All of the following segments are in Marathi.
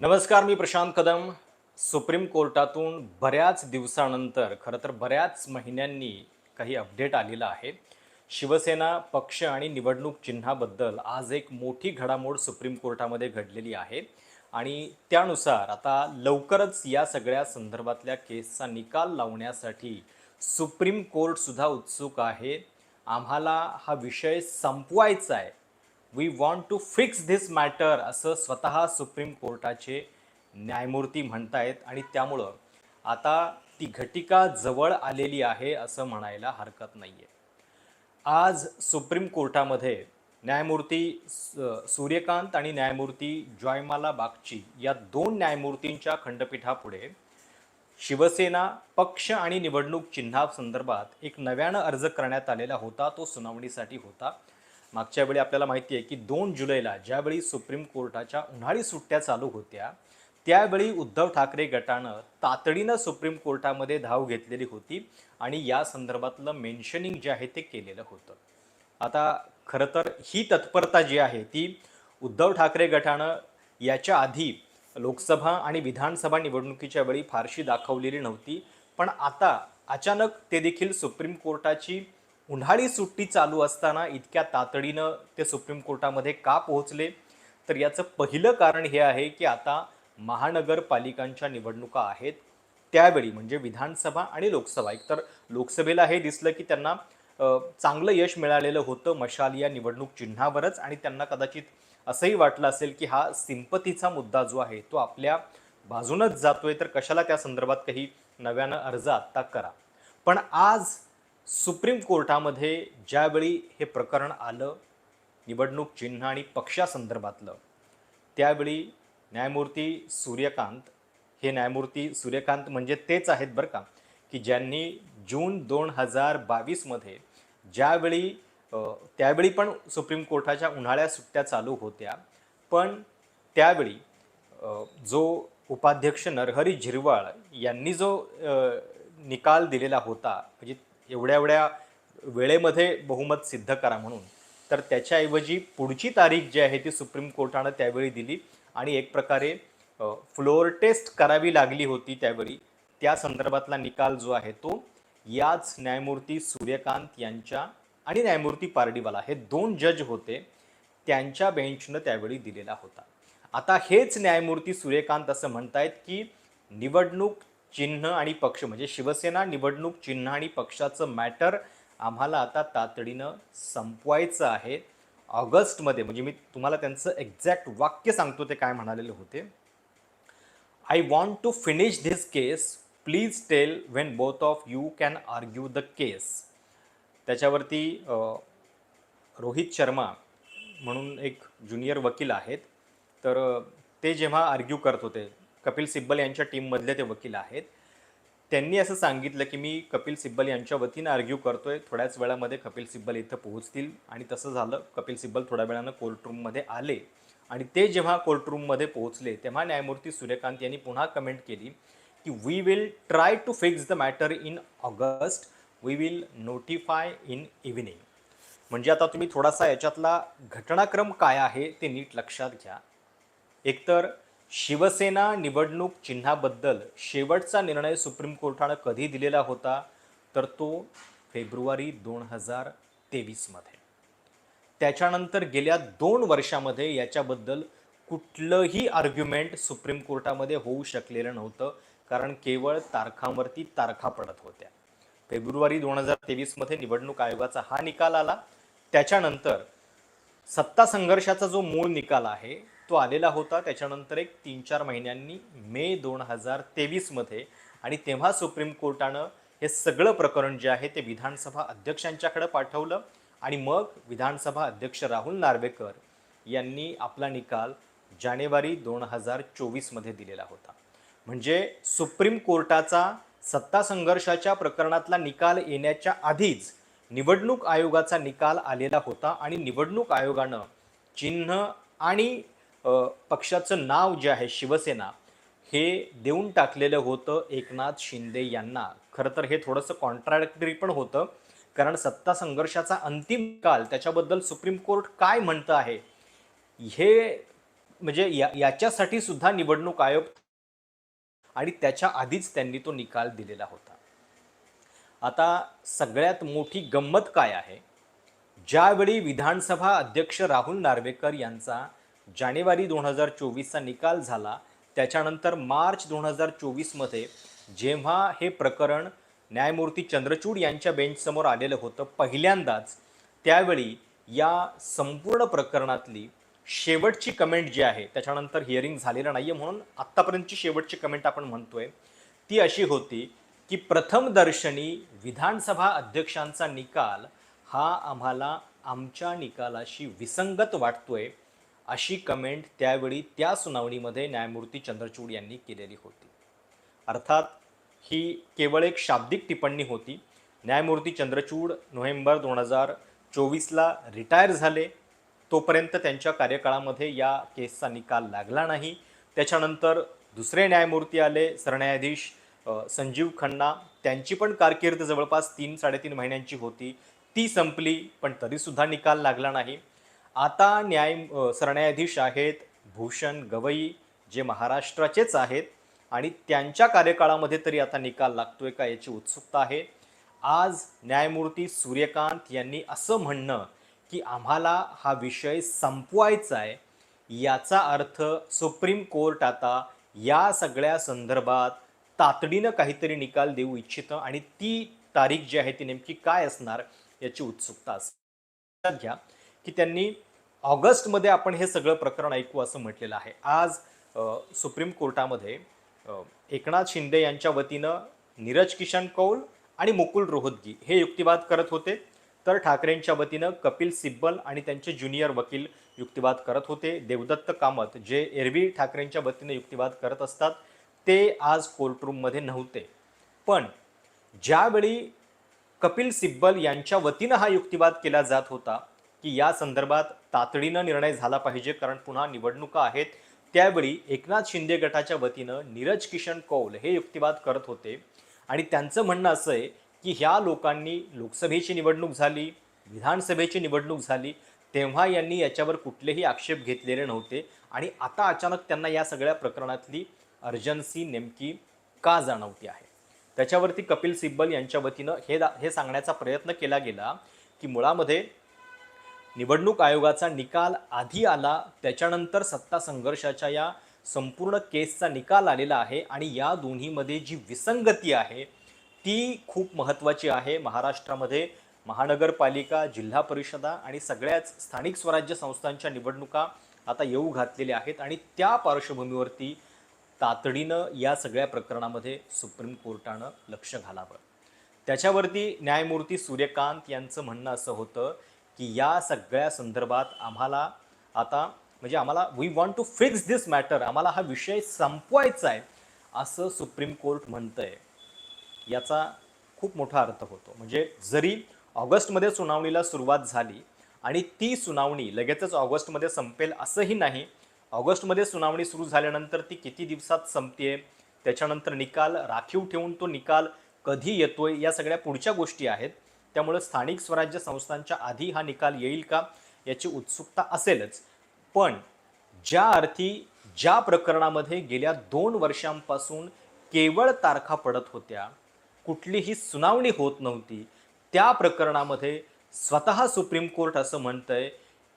नमस्कार मी प्रशांत कदम. सुप्रीम कोर्टातून बऱ्याच दिवसानंतर खरं तर बऱ्याच महिन्यांनी काही अपडेट आलेलं आहे. शिवसेना पक्ष आणि निवडणूक चिन्हाबद्दल आज एक मोठी घडामोड सुप्रीम कोर्टामध्ये घडलेली आहे. आणि त्यानुसार आता लवकरच या सगळ्या संदर्भातल्या केसचा निकाल लावण्यासाठी सुप्रीम कोर्टसुद्धा उत्सुक आहे. आम्हाला हा विषय संपवायचा आहे we want to fix this matter असं स्वतः सुप्रीम कोर्टाचे न्यायमूर्ती म्हणतायत. आणि त्यामुळं आता ती घटिका जवळ आलेली आहे असं म्हणायला हरकत नाही आहे आज सुप्रीम कोर्टामध्ये न्यायमूर्ती स- सूर्यकांत आणि न्यायमूर्ती जॉयमाला बागची या दोन न्यायमूर्तींच्या खंडपीठापुढे शिवसेना पक्ष आणि निवडणूक चिन्हासंदर्भात एक नव्यानं अर्ज करण्यात आलेला होता. तो सुनावणीसाठी होता. मागच्या वेळी आपल्याला माहिती आहे की दोन जुलैला ज्यावेळी सुप्रीम कोर्टाच्या उन्हाळी सुट्ट्या चालू होत्या त्यावेळी उद्धव ठाकरे गटानं तातडीनं सुप्रीम कोर्टामध्ये धाव घेतलेली होती आणि या संदर्भातलं मेन्शनिंग जे आहे ते केलेलं होतं. आता खरं तर ही तत्परता जी आहे ती उद्धव ठाकरे गटानं याच्या आधी लोकसभा आणि विधानसभा निवडणुकीच्या वेळी फारशी दाखवलेली नव्हती पण आता अचानक ते देखील सुप्रीम कोर्टाची उन्हाळी सुट्टी चालू असताना इतक्या तातडीनं ते सुप्रीम कोर्टामध्ये का पोहोचले? तर याचं पहिलं कारण हे आहे की आता महानगरपालिकांच्या निवडणुका आहेत. त्यावेळी म्हणजे विधानसभा आणि लोकसभा. एकतर लोकसभेला हे दिसलं की त्यांना चांगलं यश मिळालेलं होतं मशाल या निवडणूक चिन्हावरच आणि त्यांना कदाचित असंही वाटलं असेल की हा सिंपतीचा मुद्दा जो आहे तो आपल्या बाजूनच जातोय. तर कशाला त्या संदर्भात काही नव्यानं अर्ज आत्ता करा? पण आज सुप्रीम कोर्टामध्ये ज्यावेळी हे प्रकरण आलं निवडणूक चिन्ह आणि पक्षासंदर्भातलं त्यावेळी न्यायमूर्ती सूर्यकांत हे न्यायमूर्ती सूर्यकांत म्हणजे तेच आहेत बरं का की ज्यांनी जून दोन हजार बावीसमध्ये ज्यावेळी त्यावेळी पण सुप्रीम कोर्टाच्या उन्हाळ्या सुट्ट्या चालू होत्या पण त्यावेळी जो उपाध्यक्ष नरहरी झिरवाळ यांनी जो निकाल दिलेला होता म्हणजे एवढ्या एवढ्या वेळेमध्ये बहुमत सिद्ध करा म्हणून. तर त्याच्याऐवजी पुढची तारीख जी आहे ती सुप्रीम कोर्टानं त्यावेळी दिली आणि एक प्रकारे फ्लोअर टेस्ट करावी लागली होती त्यावेळी. त्या संदर्भातला निकाल जो आहे तो याच न्यायमूर्ती सूर्यकांत यांच्या आणि न्यायमूर्ती पारडीवाला हे दोन जज होते त्यांच्या बेंचनं त्यावेळी दिलेला होता. आता हेच न्यायमूर्ती सूर्यकांत असं म्हणतायत की निवडणूक चिन्ह आणि पक्ष म्हणजे शिवसेना निवडणूक चिन्ह आणि पक्षाचं मॅटर आम्हाला आता तातडीनं संपवायचं आहे. ऑगस्टमध्ये म्हणजे मी तुम्हाला त्यांचं एक्झॅक्ट वाक्य सांगतो ते काय म्हणालेले होते. I want to finish this case please tell when both of you can argue the case त्याच्यावरती रोहित शर्मा म्हणून एक ज्युनियर वकील आहेत. तर ते जेव्हा आर्ग्यू करत होते कपिल सिब्बल यांच्या टीममधले ते वकील आहेत. त्यांनी असं सांगितलं की मी कपिल सिब्बल यांच्या वतीनं आर्ग्यू करतोय. थोड्याच वेळामध्ये कपिल सिब्बल इथं पोहोचतील. आणि तसं झालं. कपिल सिब्बल थोड्या वेळानं कोर्टरूममध्ये आले. आणि ते जेव्हा कोर्टरूममध्ये पोहोचले तेव्हा न्यायमूर्ती सूर्यकांत यांनी पुन्हा कमेंट केली की we will try to fix the matter in August we will notify in evening म्हणजे आता तुम्ही थोडासा याच्यातला घटनाक्रम काय आहे ते नीट लक्षात घ्या. एकतर शिवसेना निवडणूक चिन्हाबद्दल शेवटचा निर्णय सुप्रीम कोर्टानं कधी दिलेला होता? तर तो फेब्रुवारी दोन हजार तेवीसमध्ये. त्याच्यानंतर गेल्या दोन वर्षामध्ये याच्याबद्दल कुठलंही आर्ग्युमेंट सुप्रीम कोर्टामध्ये होऊ शकलेलं नव्हतं कारण केवळ तारखांवरती तारखा पडत होत्या. फेब्रुवारी दोन हजार तेवीसमध्ये निवडणूक आयोगाचा हा निकाल आला. त्याच्यानंतर सत्ता संघर्षाचा जो मूळ निकाल आहे तो आलेला होता. त्याच्यानंतर एक तीन चार महिन्यांनी मे दोन हजार तेवीसमध्ये आणि तेव्हा सुप्रीम कोर्टानं हे सगळं प्रकरण जे आहे ते विधानसभा अध्यक्षांच्याकडे पाठवलं आणि मग विधानसभा अध्यक्ष राहुल नार्वेकर यांनी आपला निकाल जानेवारी दोन हजार चोवीसमध्ये दिलेला होता. म्हणजे सुप्रीम कोर्टाचा सत्ता संघर्षाच्या प्रकरणातला निकाल येण्याच्या आधीच निवडणूक आयोगाचा निकाल आलेला होता आणि निवडणूक आयोगानं चिन्ह आणि पक्षाचं नाव जे आहे शिवसेना हे देऊन टाकलेलं होतं एकनाथ शिंदे यांना. खरं तर हे थोडंसं कॉन्ट्राडक्टरी पण होतं कारण सत्ता संघर्षाचा अंतिम काल त्याच्याबद्दल सुप्रीम कोर्ट काय म्हणतं आहे हे म्हणजे या याच्यासाठी सुद्धा निवडणूक आयोग आणि त्याच्या आधीच त्यांनी तो निकाल दिलेला होता. आता सगळ्यात मोठी गंमत काय आहे? ज्यावेळी विधानसभा अध्यक्ष राहुल नार्वेकर यांचा जानेवारी दोन हजार चोवीसचा निकाल झाला. त्याच्यानंतर मार्च दोन हजार चोवीसमध्ये जेव्हा हे प्रकरण न्यायमूर्ती चंद्रचूड यांच्या बेंचसमोर आलेलं होतं पहिल्यांदाच त्यावेळी या संपूर्ण प्रकरणातली शेवटची कमेंट जी आहे त्याच्यानंतर हिअरिंग झालेलं नाही आहे म्हणून आत्तापर्यंतची शेवटची कमेंट आपण म्हणतोय ती अशी होती की प्रथम दर्शनी विधानसभा अध्यक्षांचा निकाल हा आम्हाला आमच्या निकालाशी विसंगत वाटतोय. अशी कमेंट त्यावेळी त्या सुनावणीमध्ये न्यायमूर्ती चंद्रचूड यांनी केलेली होती. अर्थात ही केवळ एक शाब्दिक टिप्पणी होती. न्यायमूर्ती चंद्रचूड नोव्हेंबर दोन हजार चोवीसला रिटायर झाले. तोपर्यंत त्यांच्या कार्यकाळामध्ये या केसचा निकाल लागला नाही. त्याच्यानंतर दुसरे न्यायमूर्ती आले सरन्यायाधीश संजीव खन्ना. त्यांची पण कारकीर्द जवळपास तीन साडेतीन महिन्यांची होती. ती संपली पण तरीसुद्धा निकाल लागला नाही. आता न्याय सरन्यायाधीश आहेत भूषण गवई जे महाराष्ट्राचेच आहेत आणि त्यांच्या कार्यकाळामध्ये तरी आता निकाल लागतोय का याची उत्सुकता आहे. आज न्यायमूर्ती सूर्यकांत यांनी असं म्हणणं की आम्हाला हा विषय संपवायचा आहे. याचा अर्थ सुप्रीम कोर्ट आता या सगळ्या संदर्भात तातडीनं काहीतरी निकाल देऊ इच्छितं आणि ती तारीख जी आहे ती नेमकी काय असणार याची उत्सुकता असते घ्या की त्यांनी ऑगस्टमध्ये आपण हे सगळं प्रकरण ऐकू असं म्हटलेलं आहे. आज सुप्रीम कोर्टामध्ये एकनाथ शिंदे यांच्या वतीनं नीरज किशन कौल आणि मुकुल रोहतगी हे युक्तिवाद करत होते. तर ठाकरेंच्या वतीनं कपिल सिब्बल आणि त्यांचे ज्युनियर वकील युक्तिवाद करत होते. देवदत्त कामत जे एरवी ठाकरेंच्या वतीनं युक्तिवाद करत असतात ते आज कोर्टरूममध्ये नव्हते. पण ज्यावेळी कपिल सिब्बल यांच्या वतीनं हा युक्तिवाद केला जात होता की या संदर्भात तातडीनं निर्णय झाला पाहिजे कारण पुन्हा निवडणुका आहेत. त्यावेळी एकनाथ शिंदे गटाच्या वतीनं नीरज किशन कौल हे युक्तिवाद करत होते. आणि त्यांचं म्हणणं असं आहे की ह्या लोकांनी लोकसभेची निवडणूक झाली विधानसभेची निवडणूक झाली तेव्हा यांनी याच्यावर कुठलेही आक्षेप घेतलेले नव्हते. आणि आता अचानक त्यांना या सगळ्या प्रकरणातली अर्जन्सी नेमकी का जाणवती आहे? त्याच्यावरती कपिल सिब्बल यांच्या वतीनं हे दा हे सांगण्याचा प्रयत्न केला गेला की मुळामध्ये निवडणूक आयोगाचा निकाल आधी आला त्याच्यानंतर सत्ता संघर्षाच्या या संपूर्ण केसचा निकाल आलेला आहे आणि या दोन्हीमध्ये जी विसंगती आहे ती खूप महत्त्वाची आहे. महाराष्ट्रामध्ये महानगरपालिका जिल्हा परिषदा आणि सगळ्याच स्थानिक स्वराज्य संस्थांच्या निवडणुका आता येऊ घातलेल्या आहेत आणि त्या पार्श्वभूमीवरती तातडीनं या सगळ्या प्रकरणामध्ये सुप्रीम कोर्टानं लक्ष घालावं. त्याच्यावरती न्यायमूर्ती सूर्यकांत यांचं म्हणणं असं होतं की या सगळ्या संदर्भात आम्हाला आता म्हणजे आम्हाला we want to fix this matter आम्हाला हा विषय संपवायचा आहे असं सुप्रीम कोर्ट म्हणतंय. याचा खूप मोठा अर्थ होतो. म्हणजे जरी ऑगस्टमध्ये सुनावणीला सुरुवात झाली आणि ती सुनावणी लगेचच ऑगस्टमध्ये संपेल असंही नाही ऑगस्टमध्ये सुनावणी सुरू झाल्यानंतर ती किती दिवसात संपते त्याच्यानंतर निकाल राखीव ठेवून तो निकाल कधी येतोय या सगळ्या पुढच्या गोष्टी आहेत. त्यामुळे स्थानिक स्वराज्य संस्थांच्या आधी हा निकाल येईल का याची उत्सुकता असेलच. पण ज्या अर्थी ज्या प्रकरणामध्ये गेल्या दोन वर्षांपासून केवळ तारखा पडत होत्या कुठलीही सुनावणी होत नव्हती त्या प्रकरणामध्ये स्वतः सुप्रीम कोर्ट असं म्हणतंय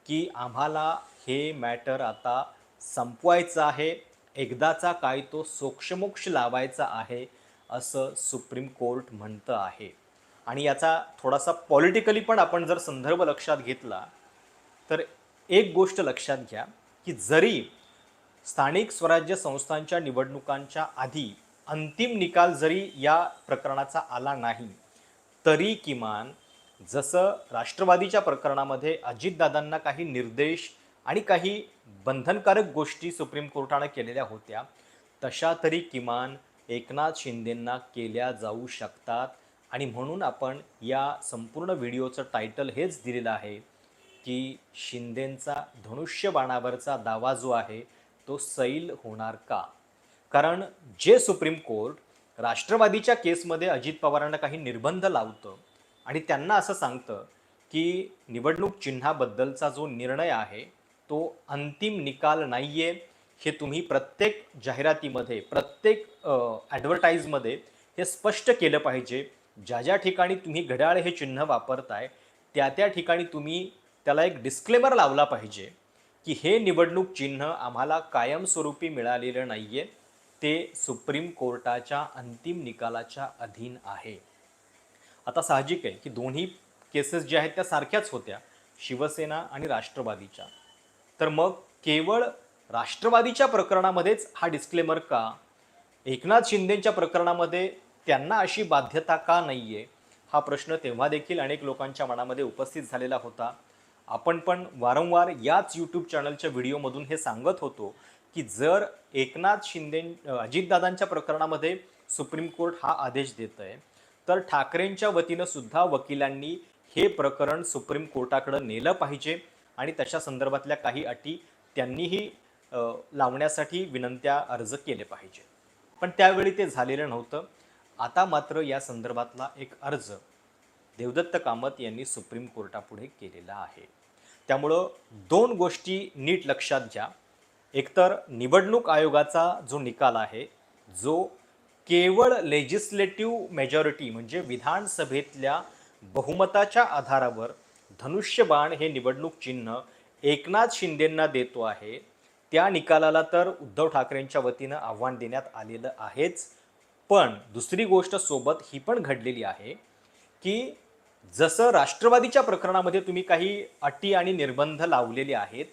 की आम्हाला हे मॅटर आता संपवायचं आहे एकदाचा काय तो सोक्षमोक्ष लावायचा आहे असं सुप्रीम कोर्ट म्हणतं आहे. आणि याचा थोडासा पॉलिटिकली पण आपण जर संदर्भ लक्षात घेतला तर एक गोष्ट लक्षात घ्या की जरी स्थानिक स्वराज्य संस्थांच्या निवडणुकांच्या आधी अंतिम निकाल जरी या प्रकरणाचा आला नाही तरी किमान जसं राष्ट्रवादीच्या प्रकरणामध्ये अजितदादांना काही निर्देश आणि काही बंधनकारक गोष्टी सुप्रीम कोर्टानं केलेल्या होत्या तशा तरी किमान एकनाथ शिंदेंना केल्या जाऊ शकतात आणि म्हणून आपण या संपूर्ण व्हिडिओचं टायटल हेच दिलेलं आहे की शिंदेंचा धनुष्यबाणावरचा दावा जो आहे तो सैल होणार का? कारण जे सुप्रीम कोर्ट राष्ट्रवादीच्या केसमध्ये अजित पवारांना काही निर्बंध लावतं आणि त्यांना असं सांगतं की निवडणूक चिन्हाबद्दलचा जो निर्णय आहे तो अंतिम निकाल नाही आहे हे तुम्ही प्रत्येक जाहिरातीमध्ये प्रत्येक ॲडव्हर्टाईजमध्ये हे स्पष्ट केलं पाहिजे. ज्या ज्या ठिकाणी तुम्ही घड्याळ हे चिन्ह वापरताय त्या त्या ठिकाणी तुम्ही त्याला एक डिस्क्लेमर लावला पाहिजे की हे निवडणूक चिन्ह आम्हाला कायमस्वरूपी मिळालेलं नाही आहे ते सुप्रीम कोर्टाच्या अंतिम निकालाच्या अधीन आहे. आता साहजिक आहे की दोन्ही केसेस ज्या आहेत त्या सारख्याच होत्या शिवसेना आणि राष्ट्रवादीच्या. तर मग केवळ राष्ट्रवादीच्या प्रकरणामध्येच हा डिस्क्लेमर का? एकनाथ शिंदेच्या प्रकरणामध्ये त्यांना अशी बाध्यता का नाही आहे हा प्रश्न तेव्हा देखील अनेक लोकांच्या मनामध्ये उपस्थित झालेला होता. आपण पण वारंवार याच यूट्यूब चॅनलच्या व्हिडिओमधून हे सांगत होतो की जर एकनाथ शिंदे अजितदादांच्या प्रकरणामध्ये सुप्रीम कोर्ट हा आदेश देत आहे तर ठाकरेंच्या वतीनं सुद्धा वकिलांनी हे प्रकरण सुप्रीम कोर्टाकडं नेलं पाहिजे आणि त्याच्या संदर्भातल्या काही अटी त्यांनीही लावण्यासाठी विनंत्या अर्ज केले पाहिजे. पण त्यावेळी ते झालेलं नव्हतं. आता मात्र या संदर्भातला एक अर्ज देवदत्त कामत यांनी सुप्रीम कोर्टापुढे केलेला आहे. त्यामुळं दोन गोष्टी नीट लक्षात घ्या. एकतर निवडणूक आयोगाचा जो निकाल आहे जो केवळ लेजिस्लेटिव्ह मेजॉरिटी म्हणजे विधानसभेतल्या बहुमताच्या आधारावर धनुष्यबाण हे निवडणूक चिन्ह एकनाथ शिंदेंना देतो आहे त्या निकालाला तर उद्धव ठाकरेंच्या वतीनं आव्हान देण्यात आलेलं आहेच. पण दुसरी गोष्ट सोबत ही पण घडलेली आहे की जसं राष्ट्रवादीच्या प्रकरणामध्ये तुम्ही काही अटी आणि निर्बंध लावलेले आहेत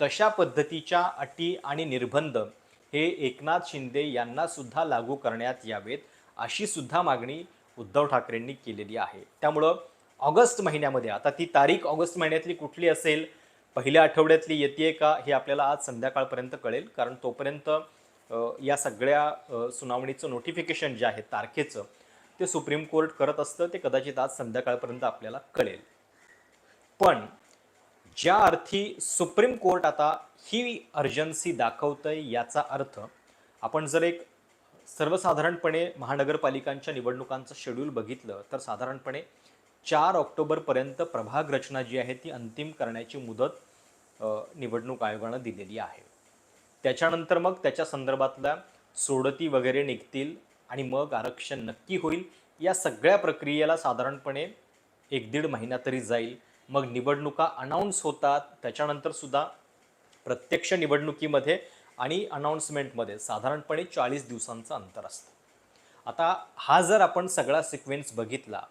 तशा पद्धतीच्या अटी आणि निर्बंध हे एकनाथ शिंदे यांना सुद्धा लागू करण्यात यावेत अशी सुद्धा मागणी उद्धव ठाकरेंनी केलेली आहे. त्यामुळं ऑगस्ट महिन्यामध्ये आता ती तारीख ऑगस्ट महिन्यातली कुठली असेल पहिल्या आठवड्यातली येते का हे आपल्याला आज संध्याकाळपर्यंत कळेल कारण तोपर्यंत या सगळ्या सुनावणीचं नोटिफिकेशन जे आहे तारखेचं ते सुप्रीम कोर्ट करत असतं ते कदाचित आज संध्याकाळपर्यंत आपल्याला कळेल. पण ज्या अर्थी सुप्रीम कोर्ट आता ही अर्जन्सी दाखवतंय याचा अर्थ आपण जर एक सर्वसाधारणपणे महानगरपालिकांच्या निवडणुकांचं शेड्यूल बघितलं तर साधारणपणे चार ऑक्टोबरपर्यंत प्रभाग रचना जी आहे ती अंतिम करण्याची मुदत निवडणूक आयोगानं दिलेली आहे. त्याच्यानंतर मग त्याच्या संदर्भातल्या सोडती वगैरे निघतील आणि मग आरक्षण नक्की होईल. या सगळ्या प्रक्रियेला साधारणपणे एक दीड महिना तरी जाईल. मग निवडणुका अनाऊन्स होतात. त्याच्यानंतर सुद्धा प्रत्यक्ष निवडणुकीमध्ये आणि अनाऊन्समेंटमध्ये साधारणपणे चाळीस दिवसांचं अंतर असतं. आता हा जर आपण सगळा सिक्वेन्स बघितला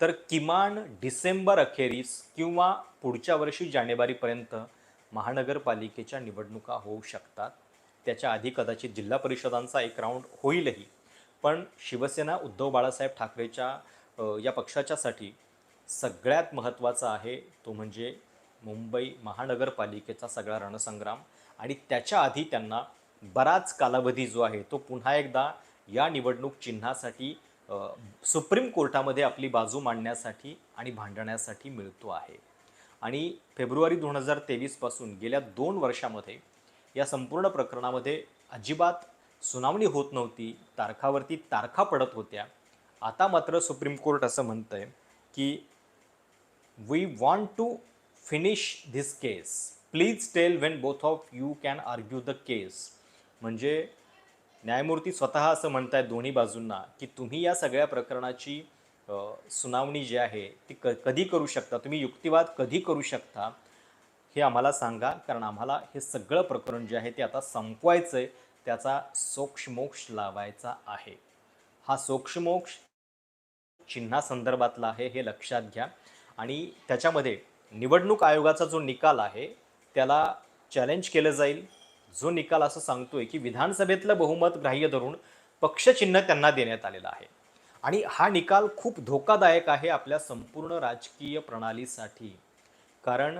तर किमान डिसेंबर अखेरीस किंवा पुढच्या वर्षी जानेवारीपर्यंत महानगरपालिकेच्या निवडणुका होऊ शकतात. त्याच्या आधी कदाचित जिल्हा परिषदांचा एक राऊंड होईलही. पण शिवसेना उद्धव बाळासाहेब ठाकरेच्या या पक्षाच्यासाठी सगळ्यात महत्त्वाचा आहे तो म्हणजे मुंबई महानगरपालिकेचा सगळा रणसंग्राम. आणि त्याच्या आधी त्यांना बराच कालावधी जो आहे तो पुन्हा एकदा या निवडणूक चिन्हासाठी सुप्रीम कोर्टामध्ये आपली बाजू मांडण्यासाठी आणि भांडण्यासाठी मिळतो आहे. आणि फेब्रुवारी दोन हजार तेवीसपासून गेल्या दोन वर्षामध्ये या संपूर्ण प्रकरणामध्ये अजिबात सुनावणी होत नव्हती तारखावरती तारखा पडत होत्या. आता मात्र सुप्रीम कोर्ट असं म्हणतंय की we want to finish this case please tell when both of you can argue the case म्हणजे न्यायमूर्ती स्वतः असं म्हणतायत दोन्ही बाजूंना की तुम्ही या सगळ्या प्रकरणाची सुनावणी जी आहे ती क कधी करू शकता? तुम्ही युक्तिवाद कधी करू शकता? हे आम्हाला सांगा कारण आम्हाला हे सगळं प्रकरण जे आहे ते आता संपवायचं आहे त्याचा सोक्षमोक्ष लावायचा आहे. हा सोक्षमोक्ष चिन्हासंदर्भातला आहे हे लक्षात घ्या. आणि त्याच्यामध्ये निवडणूक आयोगाचा जो निकाल आहे त्याला चॅलेंज केलं जाईल. जो निकाल असं सांगतोय की विधानसभेतलं बहुमत ग्राह्य धरून पक्षचिन्ह त्यांना देण्यात आलेलं आहे. आणि हा निकाल खूप धोकादायक आहे आपल्या संपूर्ण राजकीय प्रणालीसाठी. कारण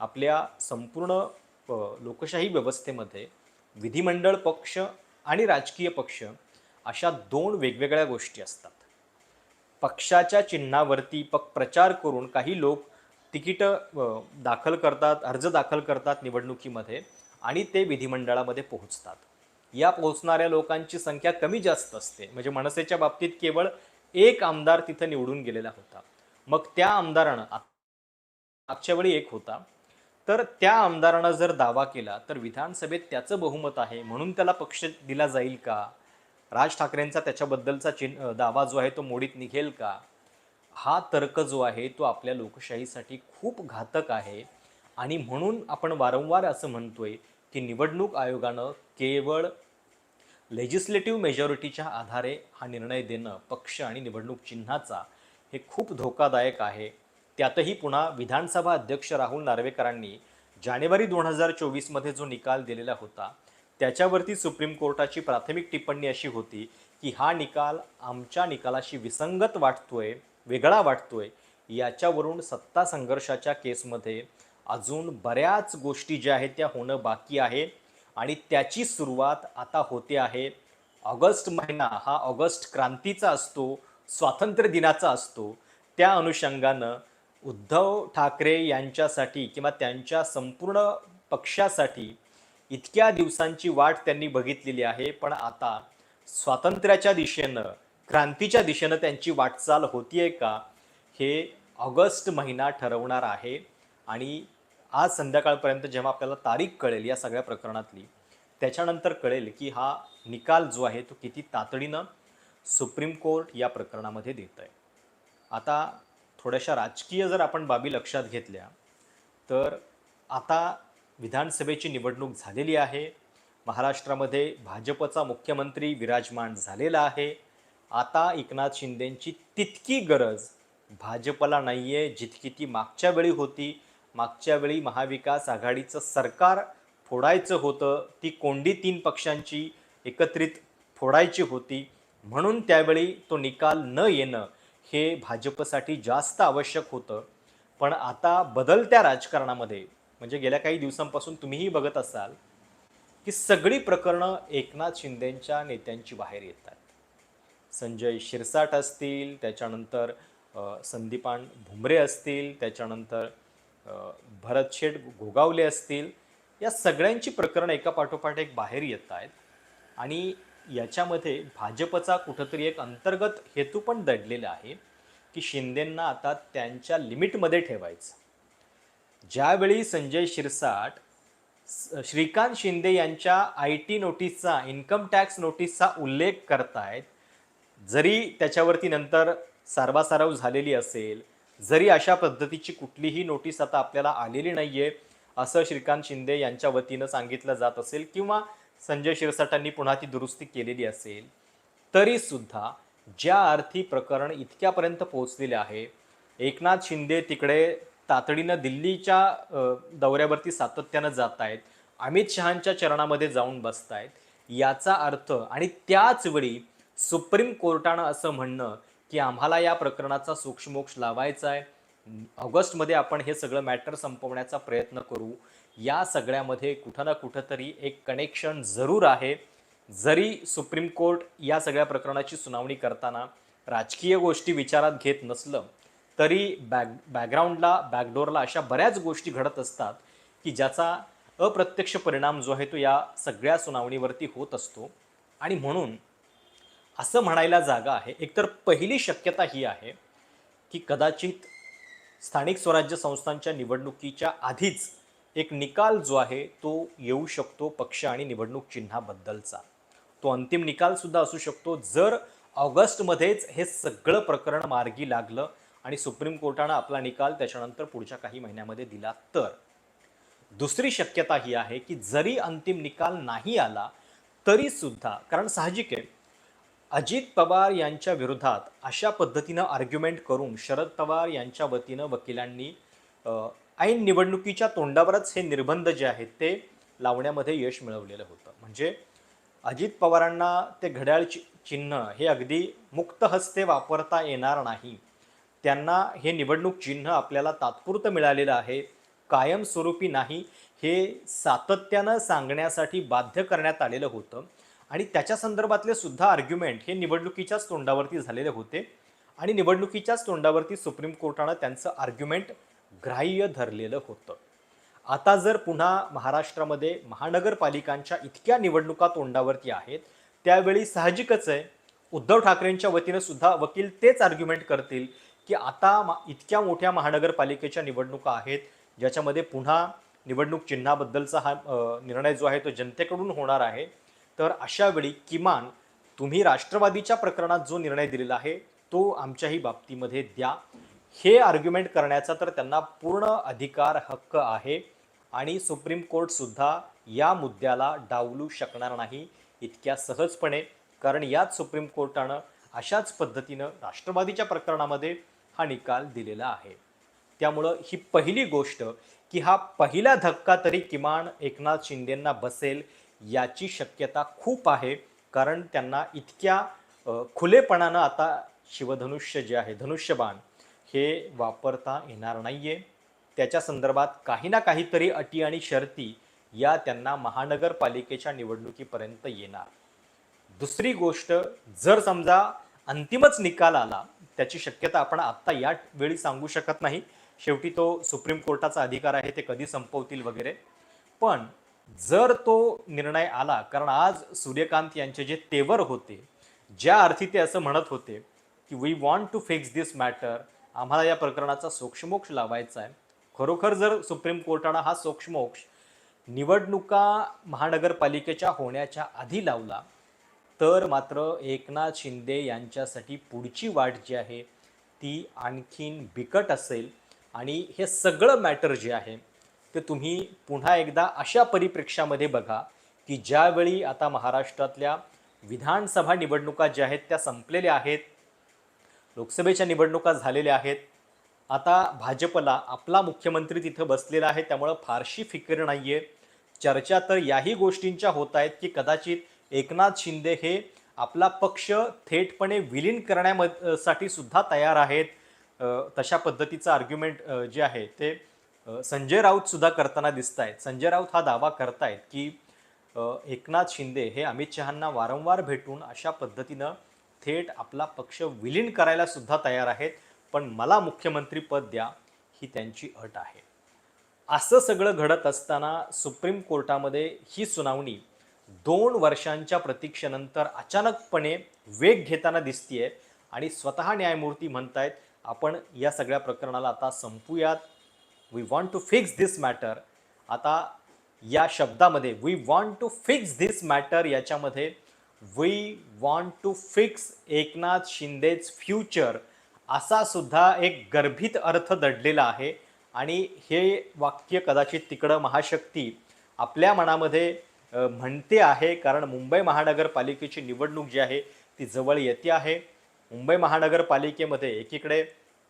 आपल्या संपूर्ण लोकशाही व्यवस्थेमध्ये विधिमंडळ पक्ष आणि राजकीय पक्ष अशा दोन वेगवेगळ्या गोष्टी असतात. पक्षाच्या चिन्हावरती पक प्रचार करून काही लोक तिकीटं दाखल करतात अर्ज दाखल करतात निवडणुकीमध्ये आणि ते विधिमंडळामध्ये पोहोचतात. या पोहोचणाऱ्या लोकांची संख्या कमी जास्त असते. म्हणजे मनसेच्या बाबतीत केवळ एक आमदार तिथं निवडून गेलेला होता. मग त्या आमदारानं मागच्या वेळी एक होता. तर त्या आमदारानं जर दावा केला तर विधानसभेत त्याचं बहुमत आहे म्हणून त्याला पक्ष दिला जाईल का? राज ठाकरेंचा त्याच्याबद्दलचा चिन्ह दावा जो आहे तो मोडीत निघेल का? हा तर्क जो आहे तो आपल्या लोकशाहीसाठी खूप घातक आहे. आणि म्हणून आपण वारंवार असं म्हणतोय की निवडणूक आयोगानं केवळ लेजिस्लेटिव्ह मेजॉरिटीच्या आधारे हा निर्णय देणं पक्ष आणि निवडणूक चिन्हाचा हे खूप धोकादायक आहे. त्यातही पुन्हा विधानसभा अध्यक्ष राहुल नार्वेकरांनी जानेवारी दोन हजार चोवीसमध्ये जो निकाल दिलेला होता त्याच्यावरती सुप्रीम कोर्टाची प्राथमिक टिप्पणी अशी होती की हा निकाल आमच्या निकालाशी विसंगत वाटतोय वेगळा वाटतोय याच्यावरून सत्ता संघर्षाच्या केसमध्ये अजून बऱ्याच गोष्टी ज्या आहेत त्या होणं बाकी आहे. आणि त्याची सुरुवात आता होते आहे. ऑगस्ट महिना हा ऑगस्ट क्रांतीचा असतो स्वातंत्र्य दिनाचा असतो. त्या अनुषंगानं उद्धव ठाकरे यांच्यासाठी किंवा त्यांच्या संपूर्ण पक्षासाठी इतक्या दिवसांची वाट त्यांनी बघितलेली आहे. पण आता स्वातंत्र्याच्या दिशेनं क्रांतीच्या दिशेनं त्यांची वाटचाल होतीये का हे ऑगस्ट महिना ठरवणार आहे. आणि आज संध्याकाळपर्यंत जेव्हा आपल्याला तारीख कळेल या सगळ्या प्रकरणातली त्याच्यानंतर कळेल की हा निकाल जो आहे तो किती तातडीनं सुप्रीम कोर्ट या प्रकरणामध्ये देत आहे आता थोड्याशा राजकीय जर आपण बाबी लक्षात घेतल्या तर आता विधानसभेची निवडणूक झालेली आहे. महाराष्ट्रामध्ये भाजपचा मुख्यमंत्री विराजमान झालेला आहे. आता एकनाथ शिंदेंची तितकी गरज भाजपला नाही आहे जितकी ती मागच्या वेळी होती. मागच्या वेळी महाविकास आघाडीचं सरकार फोडायचं होतं ती कोंडी तीन पक्षांची एकत्रित फोडायची होती. म्हणून त्यावेळी तो निकाल न येणं हे भाजपसाठी जास्त आवश्यक होतं. पण आता बदलत्या राजकारणामध्ये म्हणजे गेल्या काही दिवसांपासून तुम्हीही बघत असाल की सगळी प्रकरणं एकनाथ शिंदेंच्या नेत्यांची बाहेर येतात. संजय शिरसाट असतील त्याच्यानंतर संदीपान भुमरे असतील त्याच्यानंतर भरत शेठ गोगावले असतील या सगळ्यांची प्रकरणं एका पाठोपाठ एक बाहेर येत आहेत. आणि याच्यामध्ये भाजपचा कुठंतरी एक अंतर्गत हेतू पण दडलेला आहे की शिंदेंना आता त्यांच्या लिमिटमध्ये ठेवायचं. ज्यावेळी संजय शिरसाट श्रीकांत शिंदे यांच्या आय टी नोटीसचा इन्कम टॅक्स नोटीसचा उल्लेख करतायत जरी त्याच्यावरती नंतर सारवासारव झालेली असेल जरी अशा पद्धतीची कुठलीही नोटीस आता आपल्याला आलेली नाहीये असं श्रीकांत शिंदे यांच्या वतीनं सांगितलं जात असेल किंवा संजय शिरसाटांनी पुन्हा ती दुरुस्ती केलेली असेल तरी सुद्धा ज्या अर्थी प्रकरण इतक्यापर्यंत पोहोचलेले आहे एकनाथ शिंदे तिकडे तातडीनं दिल्लीच्या दौऱ्यावरती सातत्यानं जात आहेत अमित शहांच्या चरणामध्ये जाऊन बसत आहेत याचा अर्थ आणि त्याच वेळी सुप्रीम कोर्टानं असं म्हणणं की आम्हाला या प्रकरणाचा सूक्ष्मोक्ष लावायचा आहे. ऑगस्टमध्ये आपण हे सगळं मॅटर संपवण्याचा प्रयत्न करू. या सगळ्यामध्ये कुठं ना कुठंतरी एक कनेक्शन जरूर आहे. जरी सुप्रीम कोर्ट या सगळ्या प्रकरणाची सुनावणी करताना राजकीय गोष्टी विचारात घेत नसलं तरी बॅक बॅकग्राऊंडला बॅकडोरला अशा बऱ्याच गोष्टी घडत असतात की ज्याचा अप्रत्यक्ष परिणाम जो आहे तो या सगळ्या सुनावणीवरती होत असतो. आणि म्हणून असं म्हणायला जागा आहे. एकतर पहिली शक्यता ही आहे की कदाचित स्थानिक स्वराज्य संस्थांच्या निवडणुकीच्या आधीच एक निकाल जो आहे तो येऊ शकतो पक्ष आणि निवडणूक चिन्हाबद्दलचा. तो अंतिम निकालसुद्धा असू शकतो. जर ऑगस्टमध्येच हे सगळं प्रकरण मार्गी लागलं आणि सुप्रीम कोर्टानं आपला निकाल त्याच्यानंतर पुढच्या काही महिन्यामध्ये दिला तर. दुसरी शक्यता ही आहे की जरी अंतिम निकाल नाही आला तरीसुद्धा कारण साहजिक आहे अजित पवार यांच्या विरोधात अशा पद्धतीनं आर्ग्युमेंट करून शरद पवार यांच्या वतीनं वकिलांनी ऐन निवडणुकीच्या तोंडावरच हे निर्बंध जे आहेत ते लावण्यामध्ये यश मिळवलेलं होतं. म्हणजे अजित पवारांना ते घड्याळ चि- चिन्ह हे अगदी मुक्त हस्ते वापरता येणार नाही. त्यांना हे निवडणूक चिन्ह आपल्याला तात्पुरतं मिळालेलं आहे. कायमस्वरूपी नाही हे सातत्यानं सांगण्यासाठी बाध्य करण्यात आलेलं होतं. आणि त्याच्या संदर्भातले सुद्धा आर्ग्युमेंट हे निवडणुकीच्याच तोंडावरती झालेले होते. आणि निवडणुकीच्याच तोंडावरती सुप्रीम कोर्टानं त्यांचं आर्ग्युमेंट ग्राह्य धरलेलं होतं. आता जर पुन्हा महाराष्ट्रामध्ये महानगरपालिकांच्या इतक्या निवडणुका तोंडावरती आहेत त्यावेळी साहजिकच आहे. उद्धव ठाकरेंच्या वतीनं सुद्धा वकील तेच आर्ग्युमेंट करतील की आता मा- इतक्या मोठ्या महानगरपालिकेच्या निवडणुका आहेत ज्याच्यामध्ये पुन्हा निवडणूक चिन्हाबद्दलचा हा निर्णय जो आहे तो जनतेकडून होणार आहे. तर अशावेळी किमान तुम्ही राष्ट्रवादीच्या प्रकरणात जो निर्णय दिलेला आहे तो आमच्याही बाबतीमध्ये द्या. हे आर्ग्युमेंट करण्याचा तर त्यांना पूर्ण अधिकार हक्क आहे आणि सुप्रीम कोर्टसुद्धा या मुद्द्याला डावलू शकणार नाही इतक्या सहजपणे कारण याच सुप्रीम कोर्टानं अशाच पद्धतीनं राष्ट्रवादीच्या प्रकरणामध्ये हा निकाल दिलेला आहे. त्यामुळं ही पहिली गोष्ट की हा पहिला धक्का तरी किमान एकनाथ शिंदेंना बसेल याची शक्यता खूप आहे कारण त्यांना इतक्या खुलेपणानं आता शिवधनुष्य जे आहे धनुष्यबाण हे वापरता येणार नाही आहे त्याच्या संदर्भात काही ना काहीतरी अटी आणि शर्ती या त्यांना महानगरपालिकेच्या निवडणुकीपर्यंत येणार. दुसरी गोष्ट जर समजा अंतिमच निकाल आला त्याची शक्यता आपण आत्ता या वेळी सांगू शकत नाही. शेवटी तो सुप्रीम कोर्टाचा अधिकार आहे ते कधी संपवतील वगैरे. पण जर तो निर्णय आला कारण आज सूर्यकांत यांचे जे तेवर होते ज्या अर्थी ते असं म्हणत होते की we want to fix this matter आम्हाला या प्रकरणाचा सोक्षमोक्ष लावायचा आहे. खरोखर जर सुप्रीम कोर्टानं हा सोक्षमोक्ष निवडणुका महानगरपालिकेच्या होण्याच्या आधी लावला तर मात्र एकनाथ शिंदे यांच्यासाठी पुढची वाट जी आहे ती आणखीन बिकट असेल. आणि हे सगळं मॅटर जे आहे तर तुम्ही पुन्हा एकदा अशा परिप्रेक्ष्यामध्ये बघा की ज्यावेळी आता महाराष्ट्रातल्या विधानसभा निवडणुका ज्या आहेत त्या संपलेल्या आहेत लोकसभेच्या निवडणुका झालेल्या आहेत आता भाजपला आपला मुख्यमंत्री तिथं बसलेला आहे त्यामुळं फारशी फिकीर नाही आहे चर्चा तर याही गोष्टींच्या होत आहेत की कदाचित एकनाथ शिंदे हे आपला पक्ष थेटपणे विलीन करण्यामध्ये साठी सुद्धा तयार आहेत. तशा पद्धतीचं आर्ग्युमेंट जे आहे ते संजय राऊत सुद्धा करताना दिसत आहेत संजय राऊत हा दावा करतायत की एकनाथ शिंदे हे अमित शहांना वारंवार भेटून अशा पद्धतीनं थेट आपला पक्ष विलीन करायला सुद्धा तयार आहेत. पण मला मुख्यमंत्री पद द्या ही त्यांची अट आहे. असं सगळं घडत असताना सुप्रीम कोर्टामध्ये ही सुनावणी दोन वर्षांच्या प्रतीक्षेनंतर अचानकपणे वेग घेताना दिसतीये आणि स्वतः न्यायमूर्ती म्हणतायत आपण या सगळ्या प्रकरणाला आता संपूयात. We want to fix this matter आता या शब्दामध्ये we want to fix this matter याच्यामध्ये we want to fix Eknath शिंदेच future असा सुद्धा एक गर्भित अर्थ दडलेला आहे. आणि हे वाक्य कदाचित तिकडं महाशक्ती आपल्या मनामध्ये म्हणते आहे. कारण मुंबई महानगरपालिकेची निवडणूक जी आहे ती जवळ येते आहे. मुंबई महानगरपालिकेमध्ये एकीकडे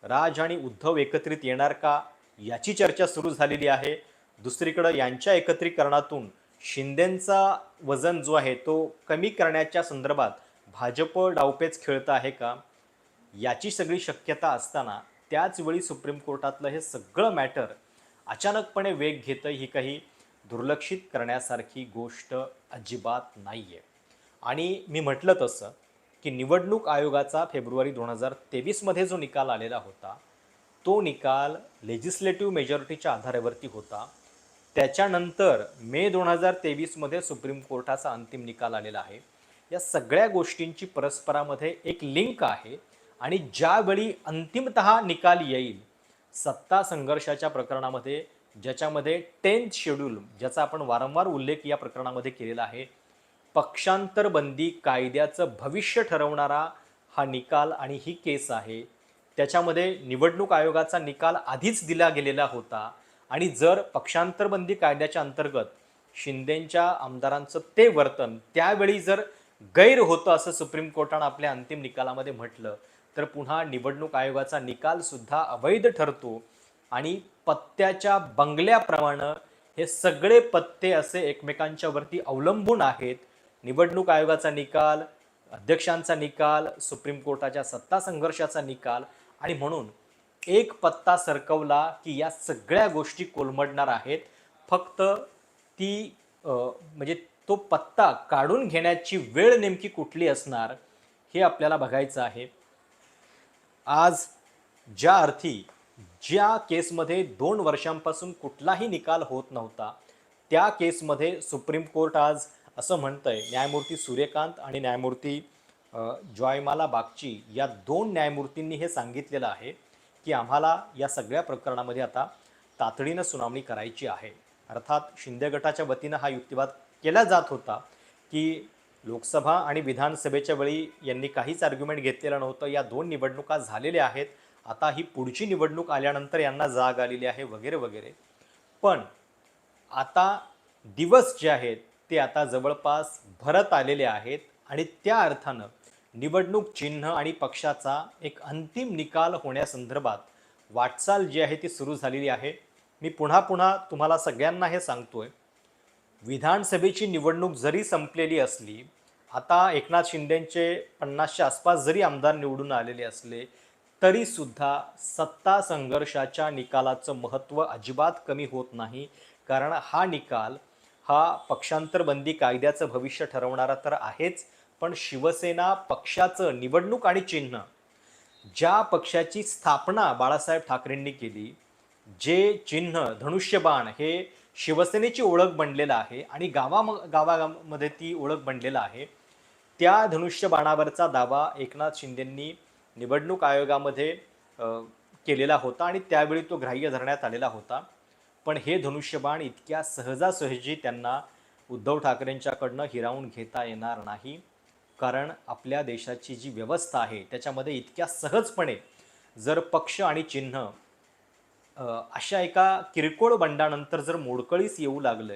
राज आणि उद्धव एकत्रित येणार का? याची चर्चा सुरू झालेली आहे. दुसरीकडं यांच्या एकत्रीकरणातून शिंदेंचा वजन जो आहे तो कमी करण्याच्या संदर्भात भाजप डावपेच खेळत आहे का? याची सगळी शक्यता असताना त्याचवेळी सुप्रीम कोर्टातलं हे सगळं मॅटर अचानकपणे वेग घेतं ही काही दुर्लक्षित करण्यासारखी गोष्ट अजिबात नाही आहे आणि मी म्हटलं तसं की निवडणूक आयोगाचा फेब्रुवारी दोन हजार तेवीसमध्ये जो निकाल आलेला होता तो निकाल लेजिस्लेटिव्ह मेजॉरिटीच्या आधारावरती होता. त्याच्यानंतर मे दोन हजार तेवीसमध्ये सुप्रीम कोर्टाचा अंतिम निकाल आलेला आहे. या सगळ्या गोष्टींची परस्परामध्ये एक लिंक आहे आणि ज्यावेळी अंतिमत निकाल येईल सत्ता संघर्षाच्या प्रकरणामध्ये ज्याच्यामध्ये टेन्थ शेड्यूल ज्याचा आपण वारंवार उल्लेख या प्रकरणामध्ये केलेला आहे पक्षांतरबंदी कायद्याचं भविष्य ठरवणारा हा निकाल आणि ही केस आहे. त्याच्यामध्ये निवडणूक आयोगाचा निकाल आधीच दिला गेलेला होता. आणि जर पक्षांतरबंदी कायद्याच्या अंतर्गत शिंदेच्या आमदारांचं ते वर्तन त्यावेळी जर गैर होतं असं सुप्रीम कोर्टानं आपल्या अंतिम निकालामध्ये म्हटलं तर पुन्हा निवडणूक आयोगाचा निकाल सुद्धा अवैध ठरतो. आणि पत्त्याच्या बंगल्याप्रमाणे हे सगळे पत्ते असे एकमेकांच्या वरती अवलंबून आहेत. निवडणूक आयोगाचा निकाल अध्यक्षांचा निकाल सुप्रीम कोर्टाच्या सत्ता संघर्षाचा निकाल आणि म्हणून एक पत्ता सरकवला की या सगळ्या गोष्टी कोलमडणार आहेत. फक्त ती म्हणजे तो पत्ता काढून घेण्याची वेळ नेमकी कुठली असणार हे आपल्याला बघायचं आहे. आज ज्या अर्थी ज्या केसमध्ये दोन वर्षांपासून कुठलाही निकाल होत नव्हता त्या केसमध्ये सुप्रीम कोर्ट आज असं म्हणतंय न्यायमूर्ती सूर्यकांत आणि न्यायमूर्ती जॉयमाला बागची या दोन न्यायमूर्तींनी हे सांगितलेलं आहे की आम्हाला या सगळ्या प्रकरणामध्ये आता तातडीनं सुनावणी करायची आहे. अर्थात शिंदे गटाच्या वतीनं हा युक्तिवाद केला जात होता की लोकसभा आणि विधानसभेच्या वेळी यांनी काहीच आर्ग्युमेंट घेतलेलं नव्हतं. या दोन निवडणुका झालेल्या आहेत. आता ही पुढची निवडणूक आल्यानंतर यांना जाग आलेली आहे वगैरे वगैरे. पण आता दिवस जे आहेत ते आता जवळपास भरत आलेले आहेत आणि त्या अर्थानं निवडणूक चिन्ह आणि पक्षाचा एक अंतिम निकाल होण्यासंदर्भात वाटचाल जी आहे ती सुरू झालेली आहे. मी पुन्हा पुन्हा तुम्हाला सगळ्यांना हे सांगतोय. विधानसभेची निवडणूक जरी संपलेली असली आता एकनाथ शिंदेचे पन्नासच्या आसपास जरी आमदार निवडून आलेले असले तरीसुद्धा सत्ता संघर्षाच्या निकालाचं महत्त्व अजिबात कमी होत नाही. कारण हा निकाल हा पक्षांतरबंदी कायद्याचं भविष्य ठरवणारा तर आहेच पण शिवसेना पक्षाचं निवडणूक आणि चिन्ह. ज्या पक्षाची स्थापना बाळासाहेब ठाकरेंनी केली जे चिन्ह धनुष्यबाण हे शिवसेनेची ओळख बनलेलं आहे आणि गावा गावामध्ये ती ओळख बनलेलं आहे त्या धनुष्यबाणावरचा दावा एकनाथ शिंदेंनी निवडणूक आयोगामध्ये केलेला होता आणि त्यावेळी तो ग्राह्य धरण्यात आलेला होता. पण हे धनुष्यबाण इतक्या सहजासहजी त्यांना उद्धव ठाकरेंच्याकडनं हिरावून घेता येणार नाही. कारण आपल्या देशाची जी व्यवस्था आहे त्याच्यामध्ये इतक्या सहजपणे जर पक्ष आणि चिन्ह अशा एका किरकोळ बंडानंतर जर मोडकळीस येऊ लागलं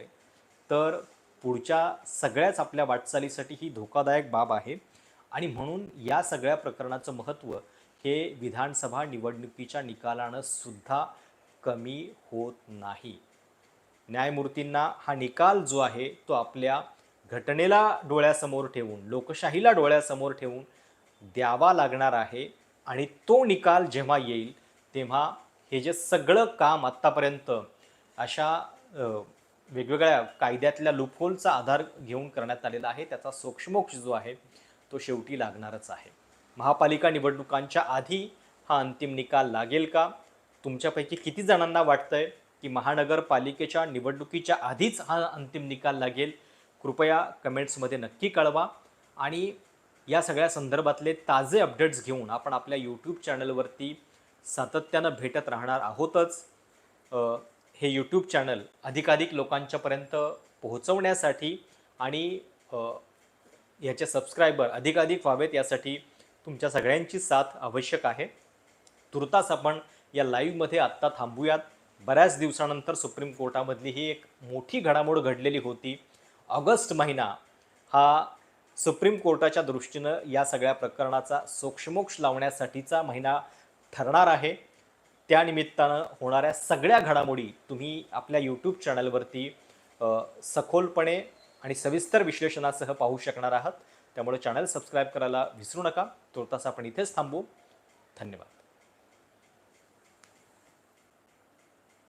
तर पुढच्या सगळ्याच आपल्या वाटचालीसाठी ही धोकादायक बाब आहे. आणि म्हणून या सगळ्या प्रकरणाचं महत्त्व हे विधानसभा निवडणुकीच्या निकालानं सुद्धा कमी होत नाही. न्यायमूर्तींना हा निकाल जो आहे तो आपल्या घटनेला डोळ्यासमोर ठेवून लोकशाहीला डोळ्यासमोर ठेवून द्यावा लागणार आहे आणि तो निकाल जेव्हा येईल तेव्हा हे जे सगळं काम आत्तापर्यंत अशा वेगवेगळ्या कायद्यातल्या लुपहोलचा आधार घेऊन करण्यात आलेला आहे त्याचा सोक्षमोक्ष जो आहे तो शेवटी लागणारच आहे. महापालिका निवडणुकांच्या आधी हा अंतिम निकाल लागेल का? तुमच्यापैकी किती जणांना वाटतंय की महानगरपालिकेच्या निवडणुकीच्या आधीच हा अंतिम निकाल लागेल? कृपया कमेंट्समध्ये नक्की कळवा. आणि या सगळ्या संदर्भातले ताजे अपडेट्स घेऊन आपण आपल्या यूट्यूब चॅनलवरती सातत्यानं भेटत राहणार आहोतच. हे यूट्यूब चॅनल अधिकाधिक लोकांच्यापर्यंत पोहोचवण्यासाठी आणि याचे सबस्क्रायबर अधिकाधिक व्हावेत यासाठी तुमच्या सगळ्यांची साथ आवश्यक आहे. तुर्तास आपण या लाईव्हमध्ये आत्ता थांबूयात. बऱ्याच दिवसानंतर सुप्रीम कोर्टामधली ही एक मोठी घडामोड घडलेली होती. ऑगस्ट महिना हा सुप्रीम कोर्टाच्या दृष्टीनं या सगळ्या प्रकरणाचा सोक्षमोक्ष लावण्यासाठीचा महिना ठरणार आहे. त्यानिमित्तानं होणाऱ्या सगळ्या घडामोडी तुम्ही आपल्या यूट्यूब चॅनलवरती सखोलपणे आणि सविस्तर विश्लेषणासह पाहू शकणार आहात. त्यामुळे चॅनल सबस्क्राईब करायला विसरू नका. तुर्तास आपण इथेच थांबू. धन्यवाद.